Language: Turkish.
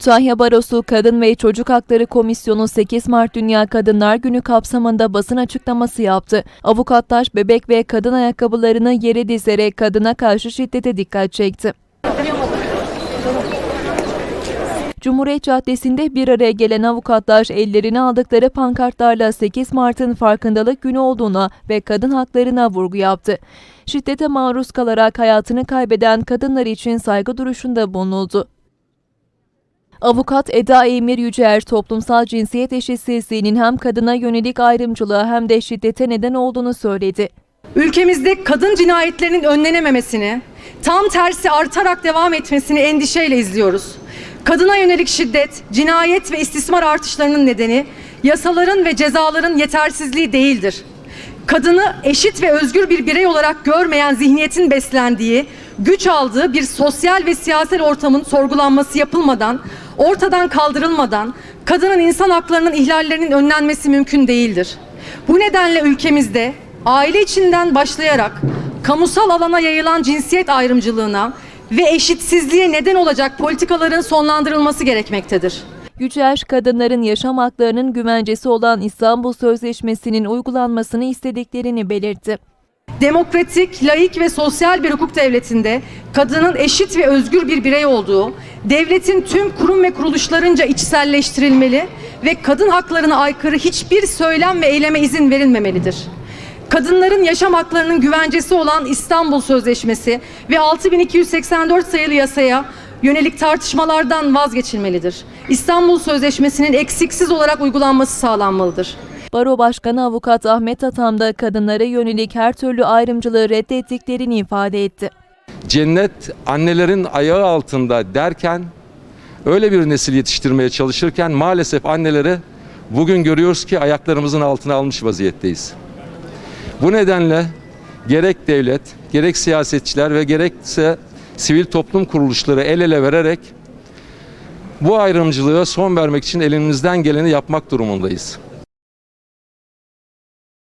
Kütahya Barosu Kadın ve Çocuk Hakları Komisyonu 8 Mart Dünya Kadınlar Günü kapsamında basın açıklaması yaptı. Avukatlar bebek ve kadın ayakkabılarını yere dizerek kadına karşı şiddete dikkat çekti. Cumhuriyet Caddesi'nde bir araya gelen avukatlar ellerine aldıkları pankartlarla 8 Mart'ın farkındalık günü olduğuna ve kadın haklarına vurgu yaptı. Şiddete maruz kalarak hayatını kaybeden kadınlar için saygı duruşunda bulunuldu. Avukat Eda Emir Yücer, toplumsal cinsiyet eşitsizliğinin hem kadına yönelik ayrımcılığa hem de şiddete neden olduğunu söyledi. Ülkemizde kadın cinayetlerinin önlenememesini, tam tersi artarak devam etmesini endişeyle izliyoruz. Kadına yönelik şiddet, cinayet ve istismar artışlarının nedeni yasaların ve cezaların yetersizliği değildir. Kadını eşit ve özgür bir birey olarak görmeyen zihniyetin beslendiği, güç aldığı bir sosyal ve siyasal ortamın sorgulanması yapılmadan, ortadan kaldırılmadan kadının insan haklarının ihlallerinin önlenmesi mümkün değildir. Bu nedenle ülkemizde aile içinden başlayarak kamusal alana yayılan cinsiyet ayrımcılığına ve eşitsizliğe neden olacak politikaların sonlandırılması gerekmektedir. Yücer, kadınların yaşam haklarının güvencesi olan İstanbul Sözleşmesi'nin uygulanmasını istediklerini belirtti. Demokratik, laik ve sosyal bir hukuk devletinde kadının eşit ve özgür bir birey olduğu, devletin tüm kurum ve kuruluşlarınca içselleştirilmeli ve kadın haklarına aykırı hiçbir söylem ve eyleme izin verilmemelidir. Kadınların yaşam haklarının güvencesi olan İstanbul Sözleşmesi ve 6284 sayılı yasaya yönelik tartışmalardan vazgeçilmelidir. İstanbul Sözleşmesi'nin eksiksiz olarak uygulanması sağlanmalıdır. Baro Başkanı Avukat Ahmet Atam da kadınlara yönelik her türlü ayrımcılığı reddettiklerini ifade etti. cennet annelerin ayağı altında derken öyle bir nesil yetiştirmeye çalışırken maalesef anneleri bugün görüyoruz ki ayaklarımızın altına almış vaziyetteyiz. Bu nedenle gerek devlet, gerek siyasetçiler ve gerekse sivil toplum kuruluşları el ele vererek bu ayrımcılığa son vermek için elimizden geleni yapmak durumundayız.